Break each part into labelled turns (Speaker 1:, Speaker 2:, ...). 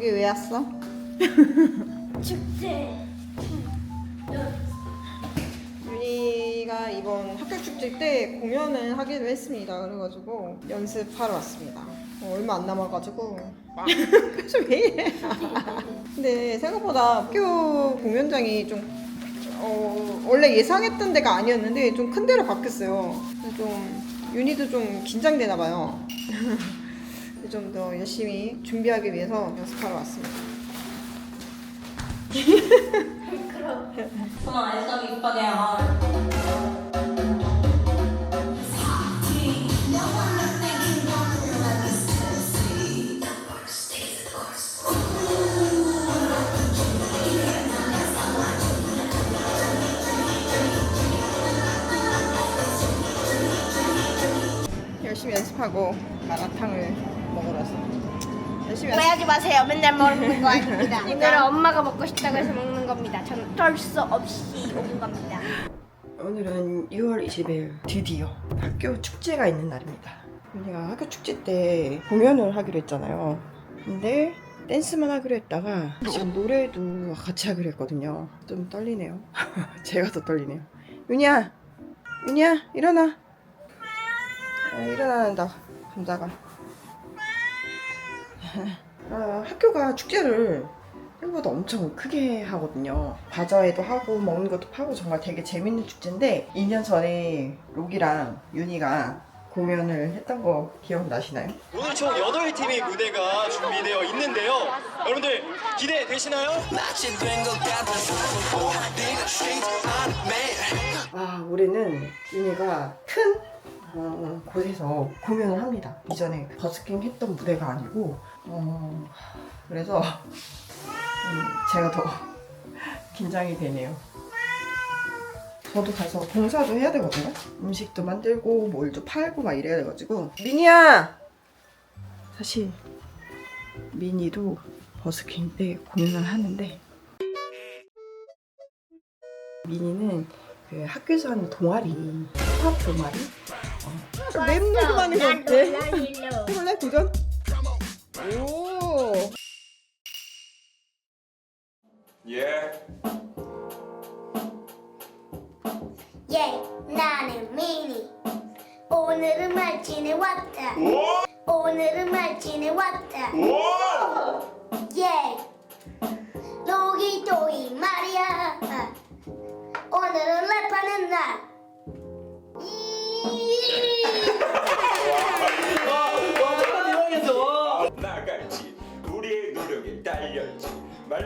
Speaker 1: 여기 왜 왔어?
Speaker 2: 축제.
Speaker 1: 윤희가 이번 학교 축제 때 공연을 하기로 했습니다. 그래가지고 연습하러 왔습니다. 어, 얼마 안 남아가지고 그래서 왜 이래? 근데 생각보다 학교 공연장이 좀 어, 원래 예상했던 데가 아니었는데 좀 큰 데로 바뀌었어요. 좀 윤희도 좀 긴장되나 봐요. 좀 더 열심히 준비하기 위해서 연습하러 왔습니다.
Speaker 2: 그럼.
Speaker 3: Fucking hard.
Speaker 1: 열심히 연습하고 마라탕을 왔습니다. 열심히.
Speaker 2: 오해하지 마세요. 맨날 먹는 거 아닙니다. 오늘은 엄마가 먹고 싶다고 해서 먹는 겁니다. 저는 떨수 없이 먹는 겁니다.
Speaker 1: 오늘은 6월 20일 드디어 학교 축제가 있는 날입니다. 언니가 학교 축제 때 공연을 하기로 했잖아요. 근데 댄스만 하기로 했다가 지금 노래도 같이 하기로 했거든요. 좀 떨리네요. 제가 더 떨리네요. 윤이야, 윤이야 일어나. 아, 일어난다. 감자가. 아, 학교가 축제를 생각보다 엄청 크게 하거든요. 과자회도 하고 먹는 것도 파고 정말 되게 재밌는 축제인데 2년 전에 록이랑 윤희가 공연을 했던 거 기억나시나요?
Speaker 4: 오늘 총 8팀의 무대가 준비되어 있는데요. 여러분들 기대되시나요?
Speaker 1: 아, 올해는 윤희가 큰 어, 곳에서 공연을 합니다. 이전에 버스킹 했던 무대가 아니고 어, 그래서 음, 제가 더 긴장이 되네요. 저도 가서 봉사도 해야 되거든요. 음식도 만들고 뭘도 팔고 막 이래야 돼가지고 미니야 사실 미니도 버스킹 때 공연을 하는데 미니는 그 학교에서 하는 동아리 힙합 동아리 어. 맵 놀고 가는 거 어때? 해볼래 도전? 오
Speaker 4: 예.
Speaker 2: 예, 나는 미니. 오늘은 말진에 왔다. 오늘은 말진에 왔다. 예, 로기 또이 말이야. 오늘은 랩하는 날.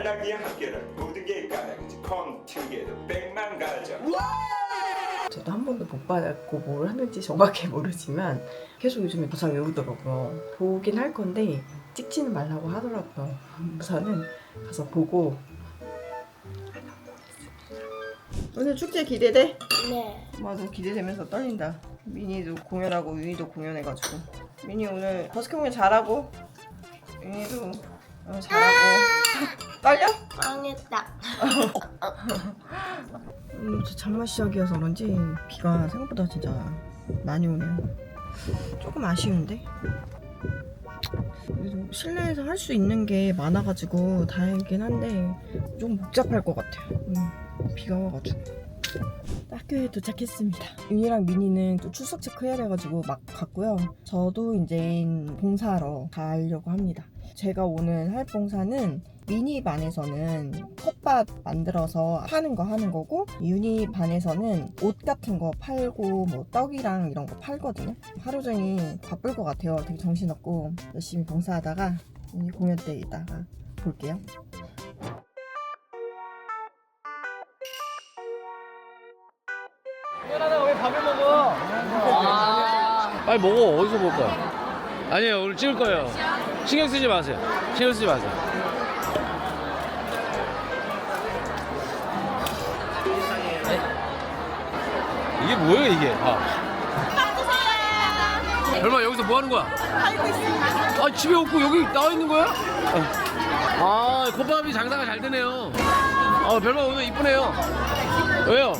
Speaker 5: 말랑이 함께란 모든 게 가능하지 together 백만 가자
Speaker 1: 저도 한 번도 못 받았고 뭘 하는지 정확히 모르지만 계속 요즘에 부사 외우더라고요. 보긴 할 건데 찍지는 말라고 하더라고요. 부사는 가서 보고. 오늘 축제 기대돼?
Speaker 2: 네.
Speaker 1: 맞아 기대되면서 떨린다. 미니도 공연하고 윤희도 공연해가지고. 미니 오늘 버스킹 공연 잘하고? 윤희도 어, 잘하고 떨려?
Speaker 2: 망했다.
Speaker 1: 음, 저 장마 시작이어서 그런지 비가 생각보다 진짜 많이 오네요 조금 아쉬운데 그래도 실내에서 할 수 있는 게 많아가지고 다행이긴 한데 좀 복잡할 것 같아요 음, 비가 와가지고 학교에 도착했습니다. 윤이랑 미니는 또 출석 체크해야 돼가지고 막 갔고요. 저도 이제 봉사하러 가려고 합니다. 제가 오늘 할 봉사는 미니 반에서는 컵밥 만들어서 파는 거 하는 거고 유니 반에서는 옷 같은 거 팔고 뭐 떡이랑 이런 거 팔거든요. 하루 종일 바쁠 것 같아요. 되게 정신없고 열심히 봉사하다가 유니 공연 때 이따가 볼게요.
Speaker 6: 빨리 먹어 어디서 볼 거야 아니에요 오늘 찍을 거예요 신경 쓰지 마세요 신경 쓰지 마세요 이게 뭐예요 이게 아. 별마 여기서 뭐 하는 거야? 아 집에 없고 여기 나와 있는 거야? 아 콧밥이 장사가 잘 되네요 아 별마 오늘 이쁘네요 왜요?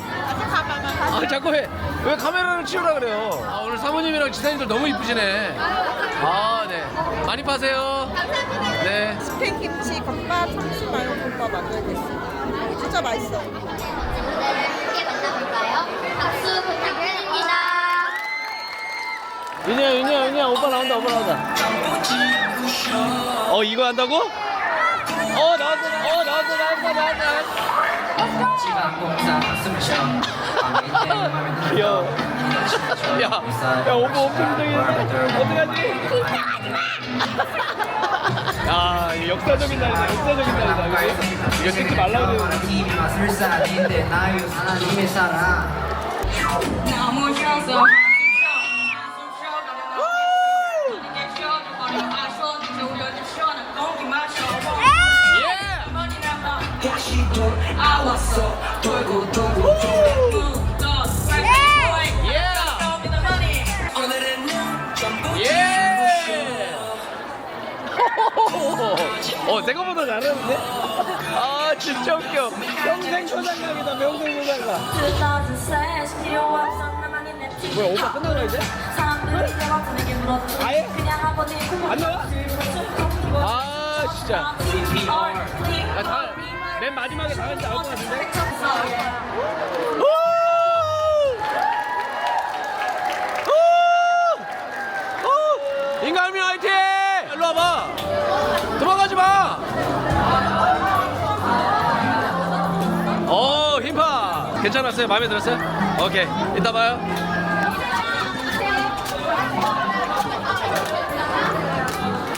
Speaker 6: 아 자꾸 왜, 왜 카메라를 치우라 그래요? 아 오늘 사모님이랑 지사님들 너무 이쁘시네. 아 네. 많이 파세요. 감사합니다. 네.
Speaker 3: 스팸 김치 겉바 참치 마요 겉바 만들겠습니다. 진짜 맛있어.
Speaker 7: 함께 만나볼까요? 박수 부탁드립니다.
Speaker 6: 윤희야 윤희야 윤희야 오빠 나온다 오빠 나온다. 어 이거 한다고? 어 나왔어 어 나왔어 나왔어 나왔어. 귀여워. 야, 야 오빠 엄청 힘들겠네. 어떡하지? 야, 이거 역사적인 날이다. 역사적인 날이다. 이거 찍지 말라고.
Speaker 8: 마술사인데 나유 하나
Speaker 6: 어, 생각보다 잘하는데? 아, 진짜 웃겨. 평생 소장각이다, 평생 소장각. 뭐야, 오빠 끝나나 이제? 아예? 안 나와? 아, 진짜. 아, 다, 맨 마지막에 다 할지 알것 같은데? 괜찮았어요? 마음에 들었어요? 오케이. 이따 봐요.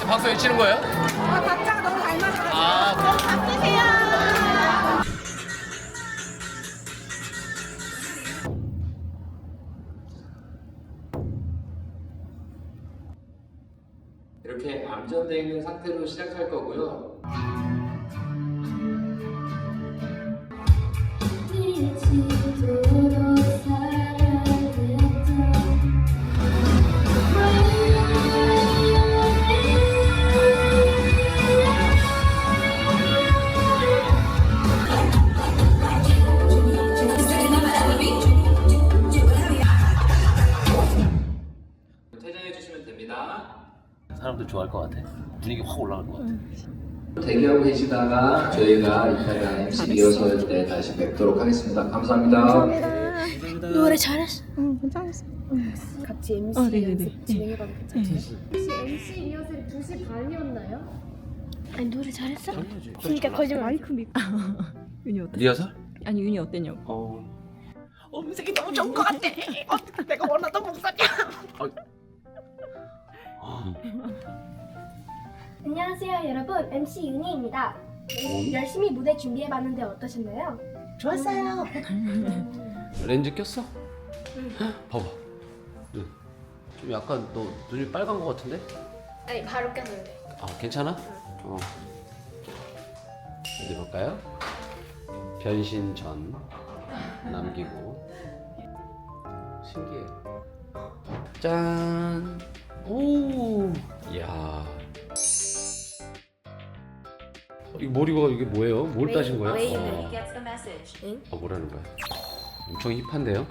Speaker 6: 박수 외치는 거예요? 아, 박자가 너무 잘 맞아요. 아, 이렇게 암전되어 있는 상태로 시작할 거고요.
Speaker 8: 계시다가 저희가 이따가 MC 리허설 때 다시 뵙도록 하겠습니다 감사합니다
Speaker 7: 노래 잘했어.
Speaker 3: 같이 MC 어, 네네네.
Speaker 7: 진행해봐도 괜찮아요? 혹시 MC 리허설이 2시 반이었나요? 아니 노래 잘했어? 진짜 거짓말. 마이크 미.
Speaker 3: 윤이 어때?
Speaker 6: 리허설?
Speaker 3: 아니 윤이 어땠냐고.
Speaker 6: 어.
Speaker 3: 음색이 너무 좋은 것 같아. 어떻게 내가 원하던 목소리야.
Speaker 6: 아,
Speaker 7: 안녕하세요 여러분 MC 윤희입니다. 열심히 무대 준비해봤는데 어떠셨나요?
Speaker 3: 좋았어요.
Speaker 6: 렌즈 꼈어? 봐봐. 눈. 좀 약간 너 눈이 빨간 것 같은데?
Speaker 7: 아니 바로 꼈는데.
Speaker 6: 아 괜찮아? 어. 어디 볼까요? 변신 전 남기고 신기해. 짠. 오. 이야. 이거 머리가 이게 뭐예요? 뭘 따신 거야? 어. 어 뭐라는 거야? 엄청 힙한데요?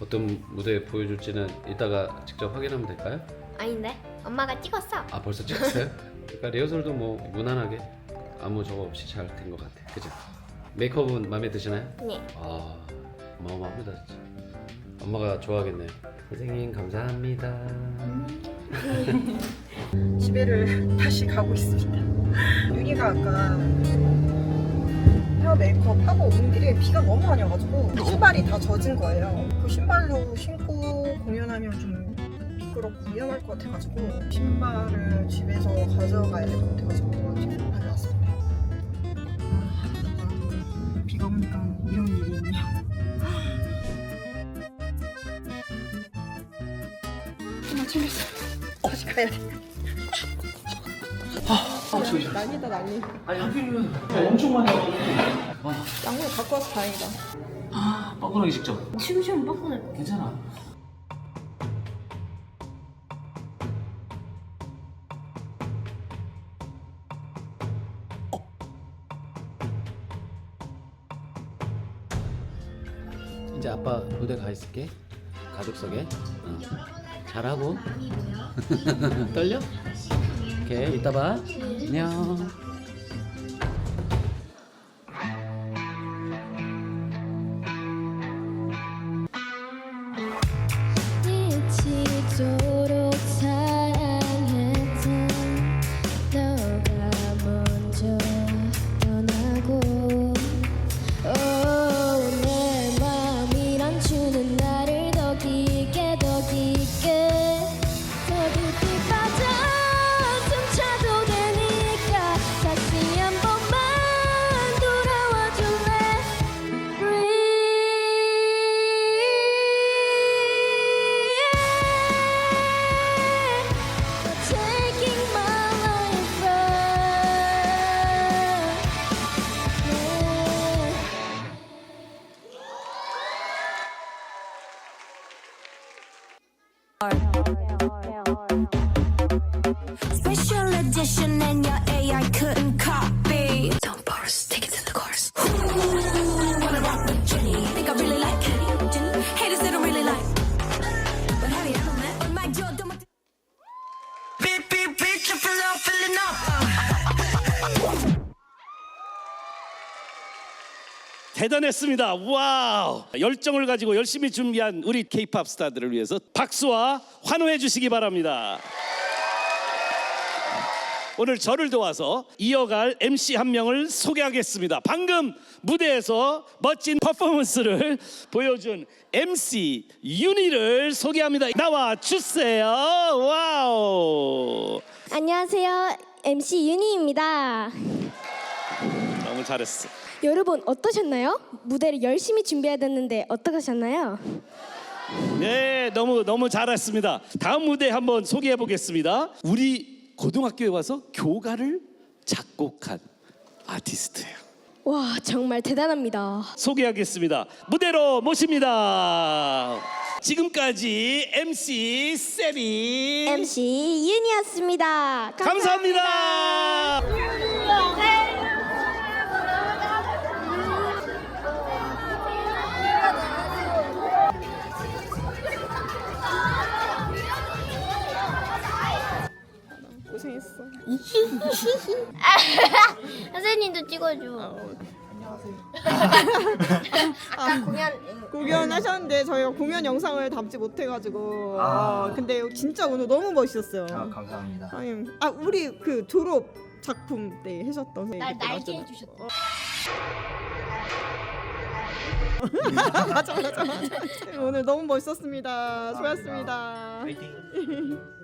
Speaker 6: 어떤 무대 보여줄지는 이따가 직접 확인하면 될까요?
Speaker 7: 아닌데 엄마가 찍었어.
Speaker 6: 아 벌써 찍었어요? 그러니까 리허설도 뭐 무난하게 아무 저거 없이 잘 된 것 같아 그죠? 메이크업은 마음에 드시나요?
Speaker 7: 네.
Speaker 6: 아 어마어마합니다 진짜 엄마가 좋아하겠네요 선생님 감사합니다
Speaker 3: 집에를 다시 가고 있습니다. 윤희가 아까 헤어 메이크업 하고 오는 길에 비가 너무 많이 와가지고 신발이 다 젖은 거예요. 그 신발로 신고 공연하면 좀 미끄럽고 위험할 것 같아가지고 신발을 집에서 가져가야 될 것 같아가지고 지금 달려왔습니다. 아, 비가 오니까 이런 일이 있네요. 하나 챙겼어. 다시 가야 돼. 난리다 난리.
Speaker 6: 아니 하필이면 엄청 많이
Speaker 3: 양말 갖고 와서 다행이다.
Speaker 6: 아 뻐근하기 직접
Speaker 7: 춤좀 뻑뻑해.
Speaker 6: 괜찮아 이제 아빠 무대 가 있을게. 가족 석에. 어. 잘하고. 떨려? 오케이, 이따 봐. 안녕.
Speaker 7: 미치 edition and your AI couldn't copy. Don't borrow, take it to the chorus. Wanna rock with Jenny? Think I really like Jenny? Haters they don't really like. But have you ever met my jaw? Don't beep beep beep, tripping up, filling up.
Speaker 9: 대단했습니다. 와우. 열정을 가지고 열심히 준비한 우리 K-팝 스타들을 위해서 박수와 환호해 주시기 바랍니다. 오늘 저를 도와서 이어갈 MC 한 명을 소개하겠습니다. 방금 무대에서 멋진 퍼포먼스를 보여준 MC 윤희를 소개합니다. 나와 주세요. 와우.
Speaker 7: 안녕하세요. MC 윤희입니다.
Speaker 9: 너무 잘했어.
Speaker 7: 여러분 어떠셨나요? 무대를 열심히 준비해야 됐는데 어떠셨나요?
Speaker 9: 네, 너무 너무 잘했습니다. 다음 무대 한번 소개해 보겠습니다. 우리 고등학교에 와서 교가를 작곡한 아티스트예요.
Speaker 7: 와 정말 대단합니다.
Speaker 9: 소개하겠습니다. 무대로 모십니다. 지금까지 MC 세리
Speaker 7: MC 윤희였습니다.
Speaker 9: 감사합니다.
Speaker 1: 고생했어. 아, 공연하셨는데 저희가 공연 영상을 담지 못해가지고 아, 근데 진짜 오늘 너무 멋있었어요.
Speaker 8: 감사합니다.
Speaker 1: 아니, 아 우리 그 졸업 작품 때 하셨던 선생님
Speaker 2: 날 날개
Speaker 1: 나왔잖아.
Speaker 2: 해주셨다.
Speaker 1: 맞아 맞아 맞아. 오늘 너무 멋있었습니다. 수고하셨습니다.
Speaker 8: 화이팅.